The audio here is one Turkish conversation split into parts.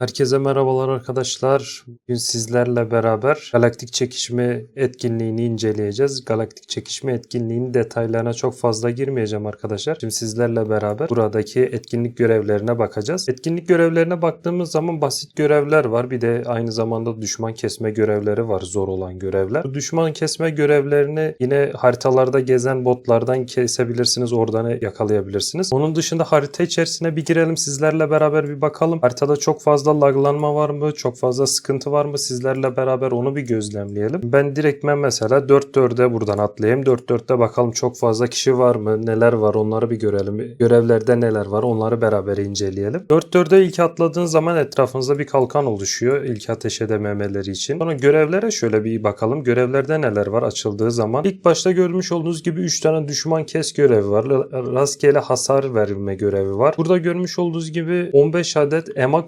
Herkese merhabalar arkadaşlar. Bugün sizlerle beraber galaktik çekişme etkinliğini inceleyeceğiz. Galaktik çekişme etkinliğinin detaylarına çok fazla girmeyeceğim arkadaşlar. Şimdi sizlerle beraber buradaki etkinlik görevlerine bakacağız. Etkinlik görevlerine baktığımız zaman basit görevler var. Bir de aynı zamanda düşman kesme görevleri var. Zor olan görevler. Bu düşman kesme görevlerini yine haritalarda gezen botlardan kesebilirsiniz. Oradan yakalayabilirsiniz. Onun dışında harita içerisine bir girelim. Sizlerle beraber bir bakalım. Haritada çok fazla laglanma var mı? Çok fazla sıkıntı var mı? Sizlerle beraber onu bir gözlemleyelim. Ben direktmen mesela 4-4'e buradan atlayayım. 4-4'te bakalım çok fazla kişi var mı? Neler var? Onları bir görelim. Görevlerde neler var? Onları beraber inceleyelim. 4-4'e ilk atladığın zaman etrafınızda bir kalkan oluşuyor. İlk ateş edememeleri için. Sonra görevlere şöyle bir bakalım. Görevlerde neler var açıldığı zaman? İlk başta görmüş olduğunuz gibi 3 tane düşman kes görevi var. Rastgele hasar verme görevi var. Burada görmüş olduğunuz gibi 15 adet EMA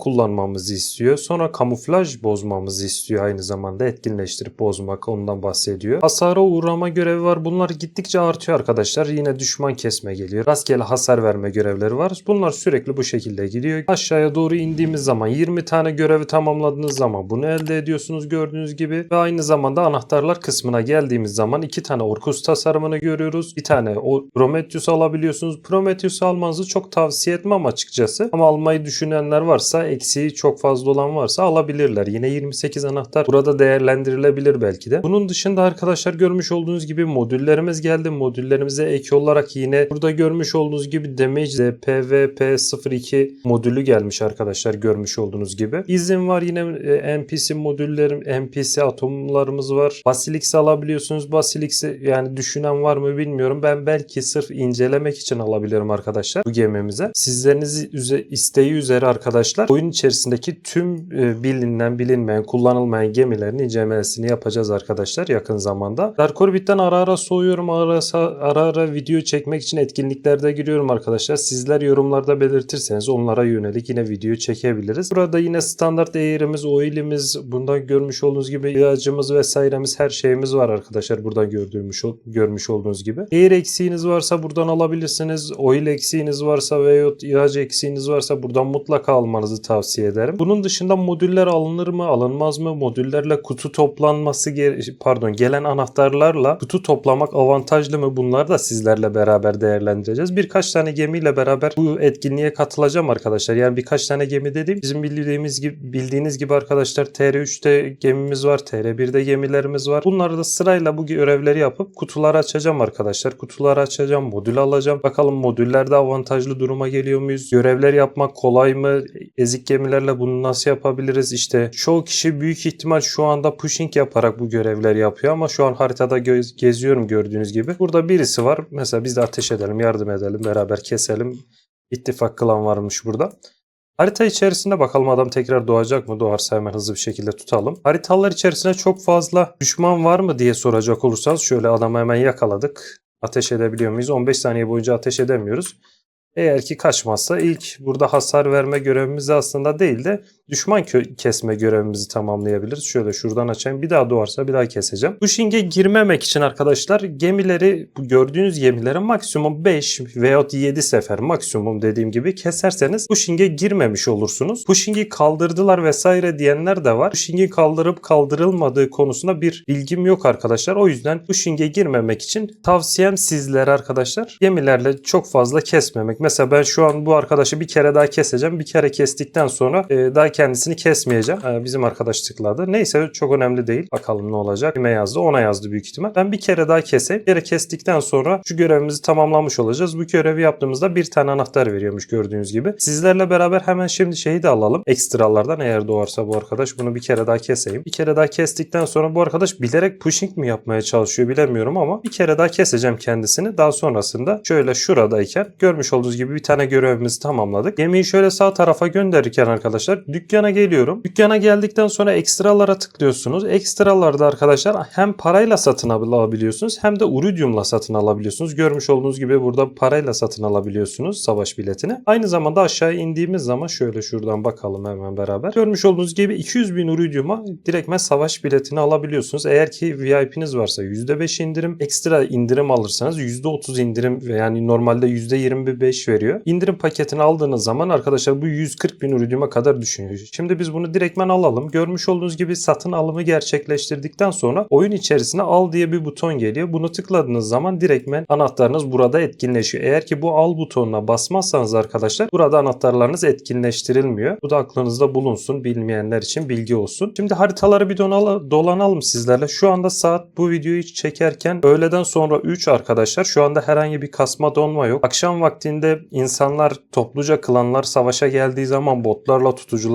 kullanmamızı istiyor. Sonra kamuflaj bozmamızı istiyor aynı zamanda. Etkinleştirip bozmak ondan bahsediyor. Hasara uğrama görevi var. Bunlar gittikçe artıyor arkadaşlar. Yine düşman kesme geliyor. Rastgele hasar verme görevleri var. Bunlar sürekli bu şekilde gidiyor. Aşağıya doğru indiğimiz zaman 20 tane görevi tamamladığınız zaman bunu elde ediyorsunuz gördüğünüz gibi. Ve aynı zamanda anahtarlar kısmına geldiğimiz zaman iki tane Orkus tasarımını görüyoruz. Bir tane Prometheus alabiliyorsunuz. Prometheus almanızı çok tavsiye etmem açıkçası. Ama almayı düşünenler varsa eksiği çok fazla olan varsa alabilirler. Yine 28 anahtar burada değerlendirilebilir belki de. Bunun dışında arkadaşlar görmüş olduğunuz gibi modüllerimiz geldi. Modüllerimize ek olarak yine burada görmüş olduğunuz gibi Damage PvP02 modülü gelmiş arkadaşlar görmüş olduğunuz gibi. İzin var yine e, NPC modüllerim, NPC atomlarımız var. Basilix alabiliyorsunuz. Basilix'i yani düşünen var mı bilmiyorum. Ben belki sırf incelemek için alabilirim arkadaşlar bu gemimize. Sizleriniz isteği üzere arkadaşlar oyun içerisindeki tüm e, bilinen bilinmeyen kullanılmayan gemilerin incelemesini yapacağız arkadaşlar yakın zamanda. Dark Orbit'ten ara ara soğuyorum. Ara, ara ara video çekmek için etkinliklerde giriyorum arkadaşlar. Sizler yorumlarda belirtirseniz onlara yönelik yine video çekebiliriz. Burada yine standart eğrimiz, oilimiz, bundan görmüş olduğunuz gibi ilacımız vesairemiz her şeyimiz var arkadaşlar. Buradan gördüğümüş, görmüş olduğunuz gibi. Eğer eksiğiniz varsa buradan alabilirsiniz. Oil eksiğiniz varsa veya ilaç eksiğiniz varsa buradan mutlaka almanızı tavsiye ederim. Bunun dışında modüller alınır mı, alınmaz mı? Modüllerle kutu toplanması pardon, gelen anahtarlarla kutu toplamak avantajlı mı? Bunları da sizlerle beraber değerlendireceğiz. Birkaç tane gemiyle beraber bu etkinliğe katılacağım arkadaşlar. Yani birkaç tane gemi dediğim bizim bildiğimiz gibi bildiğiniz gibi arkadaşlar TR3'te gemimiz var, TR1'de gemilerimiz var. Bunları da sırayla bu görevleri yapıp kutuları açacağım arkadaşlar. Kutuları açacağım, modül alacağım. Bakalım modüllerde avantajlı duruma geliyor muyuz? Görevler yapmak kolay mı? Ezik gemilerle bunu nasıl yapabiliriz? İşte çoğu kişi büyük ihtimal şu anda pushing yaparak bu görevleri yapıyor ama şu an haritada göz- geziyorum gördüğünüz gibi. Burada birisi var. Mesela biz de ateş edelim, yardım edelim, beraber keselim. İttifak klan varmış burada. Harita içerisinde bakalım adam tekrar doğacak mı? Doğarsa hemen hızlı bir şekilde tutalım. Haritalar içerisinde çok fazla düşman var mı diye soracak olursanız şöyle adamı hemen yakaladık. Ateş edebiliyor muyuz? 15 saniye boyunca ateş edemiyoruz. Eğer ki kaçmazsa ilk burada hasar verme görevimiz aslında değil de düşman kö- kesme görevimizi tamamlayabiliriz. Şöyle şuradan açayım. Bir daha doğarsa bir daha keseceğim. Pushing'e girmemek için arkadaşlar gemileri bu gördüğünüz gemileri maksimum 5 veya 7 sefer maksimum dediğim gibi keserseniz pushing'e girmemiş olursunuz. Pushing'i kaldırdılar vesaire diyenler de var. Pushing'i kaldırıp kaldırılmadığı konusunda bir bilgim yok arkadaşlar. O yüzden pushing'e girmemek için tavsiyem sizlere arkadaşlar gemilerle çok fazla kesmemek. Mesela ben şu an bu arkadaşı bir kere daha keseceğim. Bir kere kestikten sonra e, daha kendisini kesmeyeceğim. E, bizim arkadaş tıkladı. Neyse çok önemli değil. Bakalım ne olacak. Kime yazdı? Ona yazdı büyük ihtimal. Ben bir kere daha keseyim. Bir kere kestikten sonra şu görevimizi tamamlamış olacağız. Bu görevi yaptığımızda bir tane anahtar veriyormuş gördüğünüz gibi. Sizlerle beraber hemen şimdi şeyi de alalım. Ekstralardan eğer doğarsa bu arkadaş bunu bir kere daha keseyim. Bir kere daha kestikten sonra bu arkadaş bilerek pushing mi yapmaya çalışıyor bilemiyorum ama bir kere daha keseceğim kendisini. Daha sonrasında şöyle şuradayken görmüş olduğunuz gibi bir tane görevimizi tamamladık. Gemiyi şöyle sağ tarafa gönderirken arkadaşlar dükkana geliyorum. Dükkana geldikten sonra ekstralara tıklıyorsunuz. Ekstralarda arkadaşlar hem parayla satın alabiliyorsunuz hem de uridiumla satın alabiliyorsunuz. Görmüş olduğunuz gibi burada parayla satın alabiliyorsunuz savaş biletini. Aynı zamanda aşağı indiğimiz zaman şöyle şuradan bakalım hemen beraber. Görmüş olduğunuz gibi 200 bin uridiuma direktmen savaş biletini alabiliyorsunuz. Eğer ki VIP'niz varsa %5 indirim, ekstra indirim alırsanız %30 indirim yani normalde %25 veriyor. İndirim paketini aldığınız zaman arkadaşlar bu 140 bin uridiuma kadar düşüyor. İsteniyor. Şimdi biz bunu direktmen alalım. Görmüş olduğunuz gibi satın alımı gerçekleştirdikten sonra oyun içerisine al diye bir buton geliyor. Bunu tıkladığınız zaman direktmen anahtarınız burada etkinleşiyor. Eğer ki bu al butonuna basmazsanız arkadaşlar burada anahtarlarınız etkinleştirilmiyor. Bu da aklınızda bulunsun. Bilmeyenler için bilgi olsun. Şimdi haritaları bir dolanalım sizlerle. Şu anda saat bu videoyu çekerken öğleden sonra 3 arkadaşlar. Şu anda herhangi bir kasma donma yok. Akşam vaktinde insanlar topluca klanlar savaşa geldiği zaman botlarla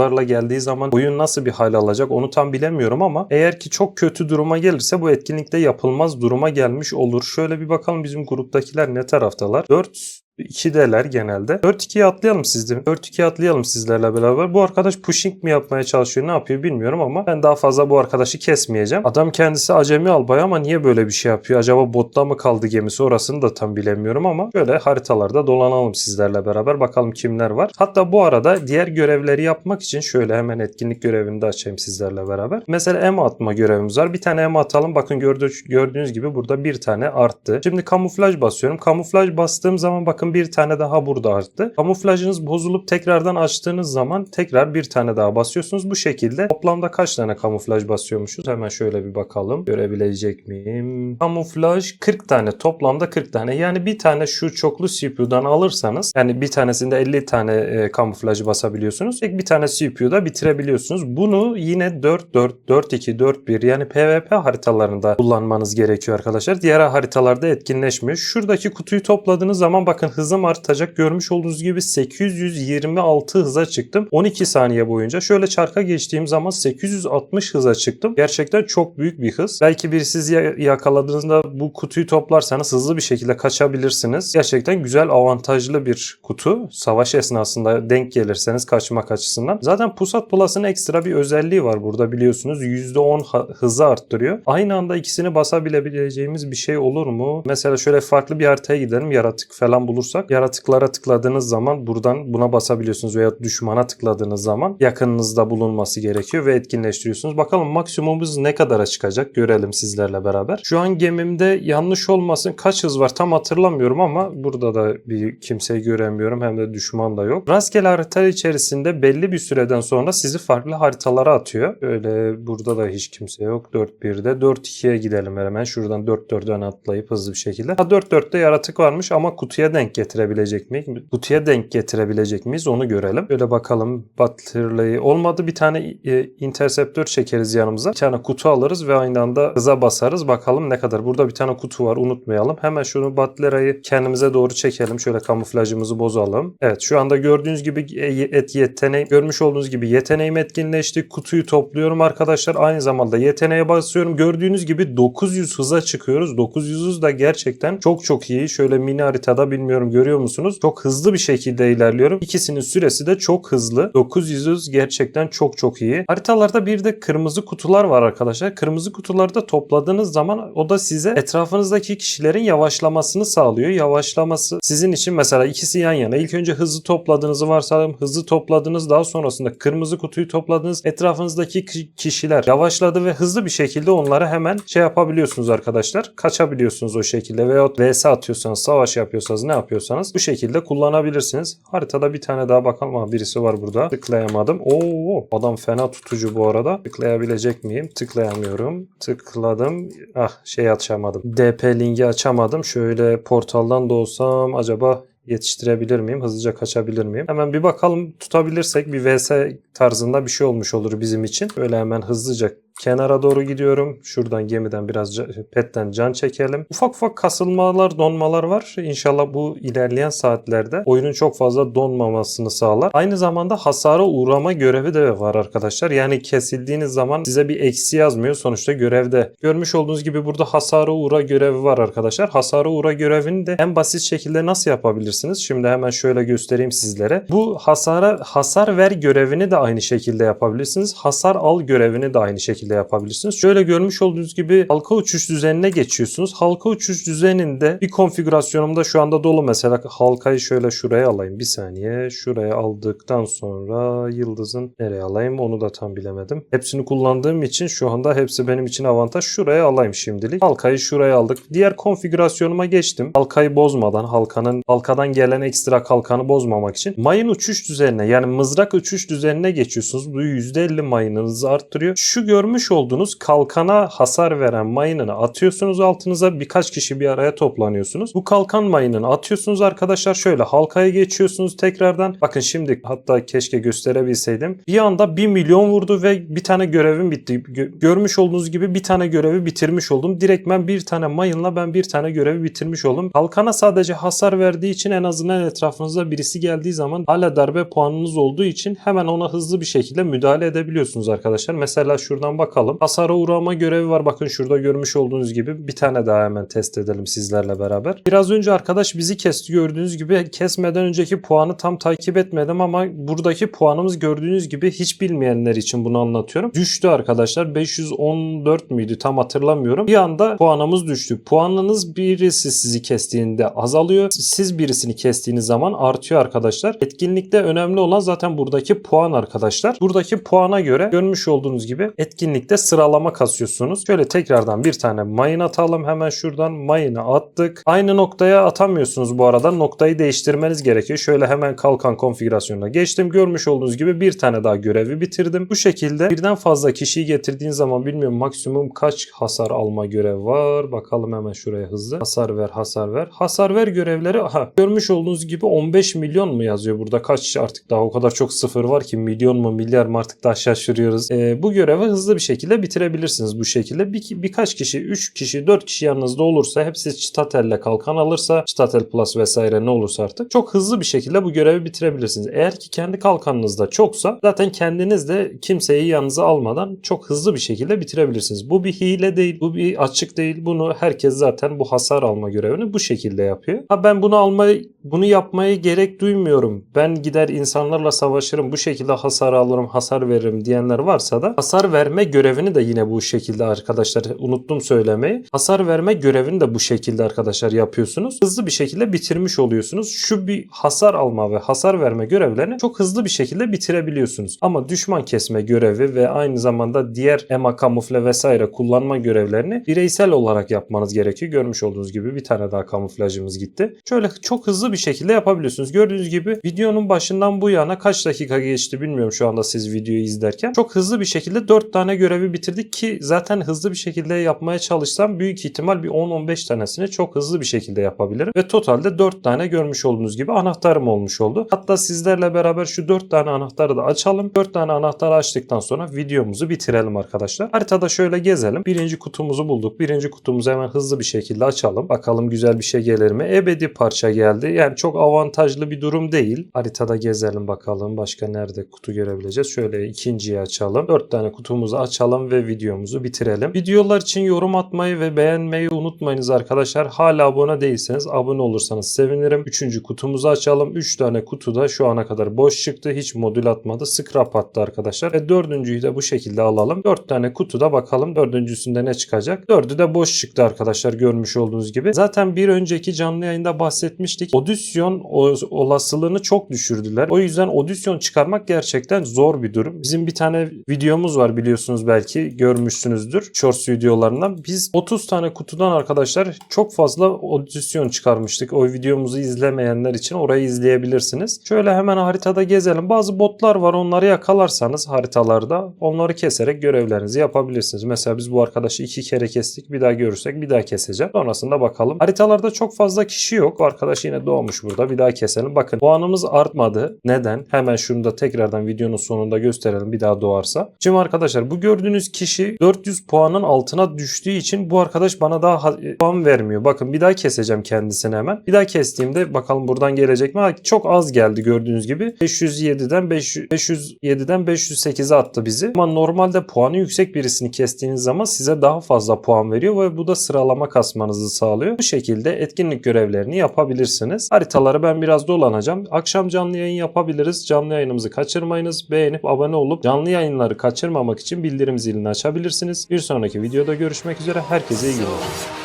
tutucularla geldiği zaman oyun nasıl bir hal alacak onu tam bilemiyorum ama eğer ki çok kötü duruma gelirse bu etkinlikte yapılmaz duruma gelmiş olur. Şöyle bir bakalım bizim gruptakiler ne taraftalar. 4 2'deler genelde. 4-2'ye atlayalım sizle. 4-2'ye atlayalım sizlerle beraber. Bu arkadaş pushing mi yapmaya çalışıyor ne yapıyor bilmiyorum ama ben daha fazla bu arkadaşı kesmeyeceğim. Adam kendisi acemi albay ama niye böyle bir şey yapıyor? Acaba botta mı kaldı gemisi orasını da tam bilemiyorum ama böyle haritalarda dolanalım sizlerle beraber. Bakalım kimler var. Hatta bu arada diğer görevleri yapmak için şöyle hemen etkinlik görevini de açayım sizlerle beraber. Mesela em atma görevimiz var. Bir tane em atalım. Bakın gördüğünüz gibi burada bir tane arttı. Şimdi kamuflaj basıyorum. Kamuflaj bastığım zaman bakın bir tane daha burada arttı. Kamuflajınız bozulup tekrardan açtığınız zaman tekrar bir tane daha basıyorsunuz. Bu şekilde toplamda kaç tane kamuflaj basıyormuşuz? Hemen şöyle bir bakalım. Görebilecek miyim? Kamuflaj 40 tane. Toplamda 40 tane. Yani bir tane şu çoklu CPU'dan alırsanız yani bir tanesinde 50 tane e, kamuflaj basabiliyorsunuz. Tek bir tane CPU'da bitirebiliyorsunuz. Bunu yine 4-4, 4-2, 4-1 yani PvP haritalarında kullanmanız gerekiyor arkadaşlar. Diğer haritalarda etkinleşmiyor. Şuradaki kutuyu topladığınız zaman bakın hızım artacak. Görmüş olduğunuz gibi 826 hıza çıktım. 12 saniye boyunca. Şöyle çarka geçtiğim zaman 860 hıza çıktım. Gerçekten çok büyük bir hız. Belki bir siz ya- yakaladığınızda bu kutuyu toplarsanız hızlı bir şekilde kaçabilirsiniz. Gerçekten güzel avantajlı bir kutu. Savaş esnasında denk gelirseniz kaçmak açısından. Zaten Pusat Plus'ın ekstra bir özelliği var burada biliyorsunuz. %10 ha- hızı arttırıyor. Aynı anda ikisini basabilebileceğimiz bir şey olur mu? Mesela şöyle farklı bir haritaya gidelim. Yaratık falan bulursak. Yaratıklara tıkladığınız zaman buradan buna basabiliyorsunuz veya düşmana tıkladığınız zaman yakınınızda bulunması gerekiyor ve etkinleştiriyorsunuz. Bakalım maksimumumuz ne kadara çıkacak görelim sizlerle beraber. Şu an gemimde yanlış olmasın kaç hız var tam hatırlamıyorum ama burada da bir kimseyi göremiyorum hem de düşman da yok. Rastgele harita içerisinde belli bir süreden sonra sizi farklı haritalara atıyor. Öyle burada da hiç kimse yok. 4-1'de 4-2'ye gidelim hemen. Şuradan 4-4'den atlayıp hızlı bir şekilde. Ha 4-4'te yaratık varmış ama kutuya denk getirebilecek miyiz? Kutuya denk getirebilecek miyiz? Onu görelim. Böyle bakalım Butler'layı olmadı. Bir tane e, interceptör çekeriz yanımıza. Bir tane kutu alırız ve aynı anda hıza basarız. Bakalım ne kadar. Burada bir tane kutu var unutmayalım. Hemen şunu Butler'ayı kendimize doğru çekelim. Şöyle kamuflajımızı bozalım. Evet şu anda gördüğünüz gibi e, et yeteneği görmüş olduğunuz gibi yeteneğim etkinleşti. Kutuyu topluyorum arkadaşlar. Aynı zamanda yeteneğe basıyorum. Gördüğünüz gibi 900 hıza çıkıyoruz. 900 hız da gerçekten çok çok iyi. Şöyle mini haritada bilmiyorum görüyor musunuz? Çok hızlı bir şekilde ilerliyorum. İkisinin süresi de çok hızlı. 900 hız gerçekten çok çok iyi. Haritalarda bir de kırmızı kutular var arkadaşlar. Kırmızı kutularda topladığınız zaman o da size etrafınızdaki kişilerin yavaşlamasını sağlıyor. Yavaşlaması sizin için mesela ikisi yan yana. İlk önce hızı topladığınızı varsayalım. Hızı topladınız daha sonrasında kırmızı kutuyu topladınız. Etrafınızdaki ki- kişiler yavaşladı ve hızlı bir şekilde onları hemen şey yapabiliyorsunuz arkadaşlar. Kaçabiliyorsunuz o şekilde veya vs atıyorsanız, savaş yapıyorsanız, ne yapıyorsanız bu şekilde kullanabilirsiniz. Haritada bir tane daha bakalım. Ha, birisi var burada. Tıklayamadım. Oo, adam fena tutucu bu arada. Tıklayabilecek miyim? Tıklayamıyorum. Tıkladım. Ah şey açamadım. DP linki açamadım. Şöyle portaldan da olsam acaba yetiştirebilir miyim? Hızlıca kaçabilir miyim? Hemen bir bakalım tutabilirsek bir vs tarzında bir şey olmuş olur bizim için. Öyle hemen hızlıca kenara doğru gidiyorum. Şuradan gemiden biraz petten can çekelim. Ufak ufak kasılmalar, donmalar var. İnşallah bu ilerleyen saatlerde oyunun çok fazla donmamasını sağlar. Aynı zamanda hasara uğrama görevi de var arkadaşlar. Yani kesildiğiniz zaman size bir eksi yazmıyor. Sonuçta görevde. Görmüş olduğunuz gibi burada hasara uğra görevi var arkadaşlar. Hasara uğra görevini de en basit şekilde nasıl yapabilirsiniz? Şimdi hemen şöyle göstereyim sizlere. Bu hasara hasar ver görevini de aynı şekilde yapabilirsiniz. Hasar al görevini de aynı şekilde şekilde yapabilirsiniz. Şöyle görmüş olduğunuz gibi halka uçuş düzenine geçiyorsunuz. Halka uçuş düzeninde bir konfigürasyonumda şu anda dolu. Mesela halkayı şöyle şuraya alayım. Bir saniye. Şuraya aldıktan sonra yıldızın nereye alayım onu da tam bilemedim. Hepsini kullandığım için şu anda hepsi benim için avantaj. Şuraya alayım şimdilik. Halkayı şuraya aldık. Diğer konfigürasyonuma geçtim. Halkayı bozmadan, halkanın halkadan gelen ekstra kalkanı bozmamak için mayın uçuş düzenine yani mızrak uçuş düzenine geçiyorsunuz. Bu %50 mayınınızı arttırıyor. Şu görmüş olduğunuz kalkana hasar veren mayınını atıyorsunuz altınıza. Birkaç kişi bir araya toplanıyorsunuz. Bu kalkan mayınını atıyorsunuz arkadaşlar. Şöyle halkaya geçiyorsunuz tekrardan. Bakın şimdi hatta keşke gösterebilseydim. Bir anda 1 milyon vurdu ve bir tane görevim bitti. Gö- görmüş olduğunuz gibi bir tane görevi bitirmiş oldum. Direkt ben bir tane mayınla ben bir tane görevi bitirmiş oldum. Kalkana sadece hasar verdiği için en azından etrafınıza birisi geldiği zaman hala darbe puanınız olduğu için hemen ona hızlı bir şekilde müdahale edebiliyorsunuz arkadaşlar. Mesela şuradan bakalım. Hasara uğrama görevi var. Bakın şurada görmüş olduğunuz gibi bir tane daha hemen test edelim sizlerle beraber. Biraz önce arkadaş bizi kesti gördüğünüz gibi kesmeden önceki puanı tam takip etmedim ama buradaki puanımız gördüğünüz gibi hiç bilmeyenler için bunu anlatıyorum. Düştü arkadaşlar. 514 müydü tam hatırlamıyorum. Bir anda puanımız düştü. Puanınız birisi sizi kestiğinde azalıyor. Siz birisini kestiğiniz zaman artıyor arkadaşlar. Etkinlikte önemli olan zaten buradaki puan arkadaşlar. Buradaki puana göre görmüş olduğunuz gibi etkinlikte sıralama kasıyorsunuz. Şöyle tekrardan bir tane mayın atalım. Hemen şuradan mayını attık. Aynı noktaya atamıyorsunuz bu arada. Noktayı değiştirmeniz gerekiyor. Şöyle hemen kalkan konfigürasyonuna geçtim. Görmüş olduğunuz gibi bir tane daha görevi bitirdim. Bu şekilde birden fazla kişiyi getirdiğin zaman bilmiyorum maksimum kaç hasar alma görev var. Bakalım hemen şuraya hızlı. Hasar ver, hasar ver. Hasar ver görevleri aha görmüş olduğunuz gibi 15 milyon mu yazıyor burada? Kaç artık daha o kadar çok sıfır var ki milyon mu milyar mı artık daha şaşırıyoruz. Ee, bu görevi hızlı bir şekilde bitirebilirsiniz bu şekilde. Bir, birkaç kişi, 3 kişi, 4 kişi yanınızda olursa hepsi çıtatel'le kalkan alırsa çıtatel plus vesaire ne olursa artık çok hızlı bir şekilde bu görevi bitirebilirsiniz. Eğer ki kendi kalkanınızda çoksa zaten kendiniz de kimseyi yanınıza almadan çok hızlı bir şekilde bitirebilirsiniz. Bu bir hile değil, bu bir açık değil. Bunu herkes zaten bu hasar alma görevini bu şekilde yapıyor. Ha ben bunu almayı, bunu yapmaya gerek duymuyorum. Ben gider insanlarla savaşırım, bu şekilde hasar alırım, hasar veririm diyenler varsa da hasar verme görevini de yine bu şekilde arkadaşlar unuttum söylemeyi. Hasar verme görevini de bu şekilde arkadaşlar yapıyorsunuz. Hızlı bir şekilde bitirmiş oluyorsunuz. Şu bir hasar alma ve hasar verme görevlerini çok hızlı bir şekilde bitirebiliyorsunuz. Ama düşman kesme görevi ve aynı zamanda diğer ema kamufle vesaire kullanma görevlerini bireysel olarak yapmanız gerekiyor. Görmüş olduğunuz gibi bir tane daha kamuflajımız gitti. Şöyle çok hızlı bir şekilde yapabiliyorsunuz. Gördüğünüz gibi videonun başından bu yana kaç dakika geçti bilmiyorum şu anda siz videoyu izlerken. Çok hızlı bir şekilde 4 tane görevi bitirdik ki zaten hızlı bir şekilde yapmaya çalışsam büyük ihtimal bir 10-15 tanesini çok hızlı bir şekilde yapabilirim. Ve totalde 4 tane görmüş olduğunuz gibi anahtarım olmuş oldu. Hatta sizlerle beraber şu 4 tane anahtarı da açalım. 4 tane anahtarı açtıktan sonra videomuzu bitirelim arkadaşlar. Haritada şöyle gezelim. Birinci kutumuzu bulduk. Birinci kutumuzu hemen hızlı bir şekilde açalım. Bakalım güzel bir şey gelir mi? Ebedi parça geldi. Yani çok avantajlı bir durum değil. Haritada gezelim bakalım. Başka nerede kutu görebileceğiz? Şöyle ikinciyi açalım. 4 tane kutumuzu açalım ve videomuzu bitirelim. Videolar için yorum atmayı ve beğenmeyi unutmayınız arkadaşlar. Hala abone değilseniz abone olursanız sevinirim. Üçüncü kutumuzu açalım. 3 tane kutu da şu ana kadar boş çıktı. Hiç modül atmadı. Scrap attı arkadaşlar. Ve dördüncüyü de bu şekilde alalım. 4 tane kutuda bakalım dördüncüsünde ne çıkacak. Dördü de boş çıktı arkadaşlar görmüş olduğunuz gibi. Zaten bir önceki canlı yayında bahsetmiştik. Odisyon olasılığını çok düşürdüler. O yüzden Odisyon çıkarmak gerçekten zor bir durum. Bizim bir tane videomuz var biliyorsunuz belki görmüşsünüzdür. Shorts videolarından. Biz 30 tane kutudan arkadaşlar çok fazla Odisyon çıkarmıştık. O videomuzu izlemeyenler için orayı izleyebilirsiniz. Şöyle hemen haritada gezelim. Bazı botlar var onları yakalarsanız haritalarda onları keserek görevlerinizi yapabilirsiniz. Mesela biz bu arkadaşı iki kere kestik. Bir daha görürsek bir daha keseceğim. Sonrasında bakalım. Haritalarda çok fazla kişi yok. Bu arkadaş yine doğmuş burada. Bir daha keselim. Bakın puanımız artmadı. Neden? Hemen şunu da tekrardan videonun sonunda gösterelim bir daha doğarsa. Şimdi arkadaşlar bu gördüğünüz kişi 400 puanın altına düştüğü için bu arkadaş bana daha ha- puan vermiyor. Bakın bir daha keseceğim kendisini hemen. Bir daha kestiğimde bakalım buradan gelecek mi? Çok az geldi gördüğünüz gibi. 507'den 500, 507'den 508'e attı bizi. Ama normalde puanı yüksek birisini kestiğiniz zaman size daha fazla puan veriyor ve bu da sıralama kasmanızı sağlıyor. Bu şekilde etkinlik görevlerini yapabilirsiniz. Yapabilirsiniz. Haritaları ben biraz dolanacağım. Akşam canlı yayın yapabiliriz. Canlı yayınımızı kaçırmayınız. Beğenip abone olup canlı yayınları kaçırmamak için bildirim zilini açabilirsiniz. Bir sonraki videoda görüşmek üzere. Herkese iyi günler.